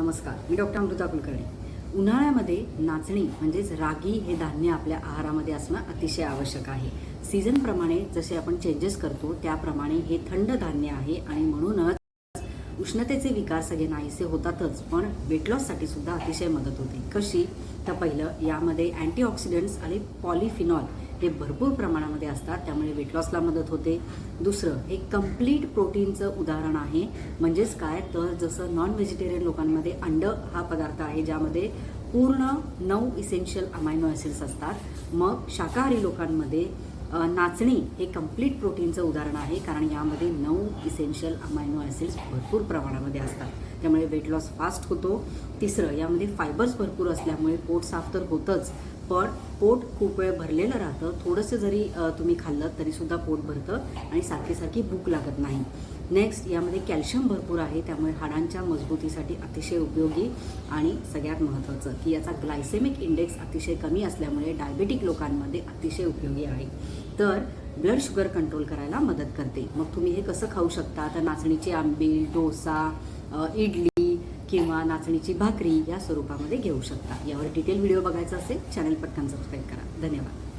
नमस्कार मी डॉक्टर अमृता कुलकर्णी. उन्हाळ्यामध्ये नाचणी म्हणजेच रागी हे धान्य आपल्या आहारामध्ये असणं अतिशय आवश्यक आहे. सीझनप्रमाणे जसे आपण चेंजेस करतो त्याप्रमाणे हे थंड धान्य आहे आणि म्हणूनच उष्णतेचे विकार सगळे नाहीसे होतातच पण वेट लॉससाठी सुद्धा अतिशय मदत होते. कशी? तर पहिलं यामध्ये अँटीऑक्सिडंट्स आणि पॉलिफिनॉल हे भरपूर प्रमाणामध्ये असतात त्यामुळे वेट लॉसला मदत होते. दुसरं हे कंप्लीट प्रोटीनचं उदाहरण आहे. म्हणजेच काय? तर जसं नॉन व्हेजिटेरियन लोकांमध्ये अंड हा पदार्थ आहे ज्यामध्ये पूर्ण नऊ इसेन्शियल अमायनो ॲसिड्स असतात. मग शाकाहारी लोकांमध्ये नाचणी हे कंप्लीट प्रोटीनचं उदाहरण आहे कारण यामध्ये नऊ इसेन्शियल अमायनो ॲसिड्स भरपूर प्रमाणामध्ये असतात. त्यामुळे वेट लॉस फास्ट होतो. तिसरं यामध्ये फायबर्स भरपूर असल्यामुळे पोट साफ तर होतंच पण पोट खूप वेळ भरलेलं राहतं. थोडंसं जरी तुम्ही खाल्लं तरीसुद्धा पोट भरतं आणि सारखी सारखी भूक लागत नाही. नेक्स्ट यामध्ये कॅल्शियम भरपूर आहे. त्यामुळे हाडांच्या मजबूतीसाठी अतिशय उपयोगी आणि सगळ्यात महत्त्वाचं की याचा ग्लायसेमिक इंडेक्स अतिशय कमी असल्यामुळे डायबेटिक लोकांमध्ये अतिशय उपयोगी आहे. तर ब्लड शुगर कंट्रोल करायला मदत करते. मग तुम्ही हे कसं खाऊ शकता? तर नाचणीची आंबील डोसा इडली किंवा नाचणीची भाकरी या स्वरूपामध्ये घेऊ शकता. यावर डिटेल व्हिडिओ बघायचा असेल चॅनल पटकन सबस्क्राईब करा. धन्यवाद.